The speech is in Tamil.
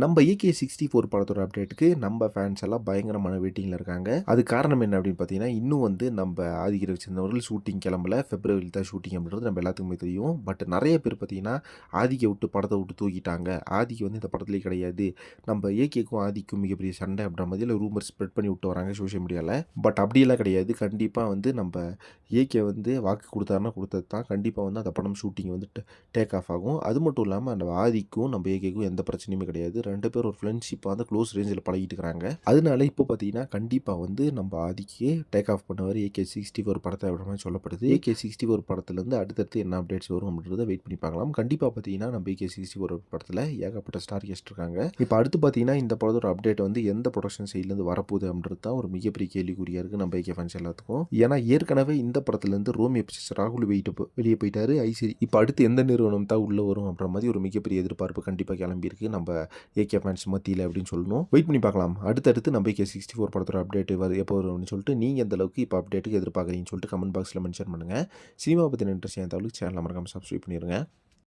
நம்ம ஏகே சிக்ஸ்டி ஃபோர் படத்தோட அப்டேட்டுக்கு நம்ம ஃபேன்ஸ் எல்லாம் பயங்கரமான வெயிட்டிங்கில் இருக்காங்க. அது காரணம் என்ன அப்படின்னு பார்த்தீங்கன்னா இன்னும் வந்து நம்ம ஆதிக்கிற வச்சிருந்தவர்கள் ஷூட்டிங் கிளம்பல. பிப்ரவரியில் தான் ஷூட்டிங் அப்படின்றது நம்ம எல்லாத்துக்குமே தெரியும். பட் நிறைய பேர் பார்த்தீங்கன்னா ஆதிக்கை விட்டு படத்தை விட்டு தூக்கிட்டாங்க. ஆதிக்கு வந்து இந்த படத்துலேயே கிடையாது. நம்ம ஏகேக்கும் ஆதிக்கும் மிகப்பெரிய சண்டை அப்படின்ற மாதிரியில் ரூமர் ஸ்ப்ரெட் பண்ணி விட்டு வராங்க சோஷியல் மீடியாவில் பட் அப்படியெல்லாம் கிடையாது. கண்டிப்பாக வந்து நம்ம ஏகே வந்து வாக்கு கொடுத்தாருன்னா கொடுத்தது தான். கண்டிப்பாக வந்து அந்த படம் ஷூட்டிங் வந்து டேக் ஆஃப் ஆகும். அது மட்டும் இல்லாமல் அந்த ஆதிக்கும் நம்ம ஏகேக்கும் எந்த பிரச்சனையுமே கிடையாது. ரெண்டு பேரும் ஒரு ஃப்ரெண்ட்ஷிப்பாக வந்து க்ளோஸ் ரேஞ்சில் பழகிட்டு இருக்கிறாங்க அதனால இப்போ பார்த்தீங்கன்னா கண்டிப்பாக வந்து நம்ம ஆதிக்கு டேக் ஆஃப் பண்ணுவார் ஏகே சிக்ஸ்டி ஃபோர் படத்தை அப்படின்ற மாதிரி சொல்லப்படுது. ஏகே சிக்ஸ்டி ஃபோர் படத்துலேருந்து அடுத்தடுத்து என்ன அப்டேட்ஸ் வரும் அப்படின்றத வெயிட் பண்ணி பார்க்கலாம். கண்டிப்பாக பார்த்தீங்கன்னா நம்ம ஏகே சிக்ஸ்டி ஃபோர் படத்தில் ஏகப்பட்ட ஸ்டார் கெஸ்ட் இருக்காங்க. இப்போ அடுத்து பார்த்தீங்கன்னா இந்த படத்தோட அப்டேட் வந்து எந்த ப்ரொடக்ஷன் சைட்லேருந்து வரப்போகுது அப்படின்றது தான் ஒரு மிகப்பெரிய கேள்விக்குறியாக இருக்குது நம்ம ஏகே ஃபேன்ஸ் எல்லாத்துக்கும். ஏன்னா ஏற்கனவே இந்த படத்துலேருந்து ரோமியோ பிக்சர்ஸ் ராகுல் வெயிட்டு வெளியே போயிட்டாரு. ஐசிரி இப்போ அடுத்து எந்த நிறுவனம் தான் உள்ளே வரும் அப்படின்ற மாதிரி ஒரு மிகப்பெரிய எதிர்பார்ப்பு கண்டிப்பாக கிளம்பியிருக்கு. நம்ம ஏகே ஃபேன்ஸ் மத்தியில் அப்படின்னு சொல்லணும். வெயிட் பண்ணி பார்க்கலாம். அடுத்தடுத்து நம்ம ஏகே சிக்ஸ்டி ஃபோர் படத்தோட அப்டேட் வரும் எப்போ வரும்னு சொல்லிட்டு நீங்கள் எந்த அளவுக்கு இப்போ அப்டேட்டுக்கு எதிர்பார்க்குறீங்கன்னு சொல்லிட்டு கமெண்ட் பாக்ஸில் மென்ஷன் பண்ணுங்கள் சினிமா பற்றின இன்ட்ரெஸ்ட் என் தகவலுக்கு சேனல் மறக்காமல் சப்ஸ்கிரைப் பண்ணிடுங்க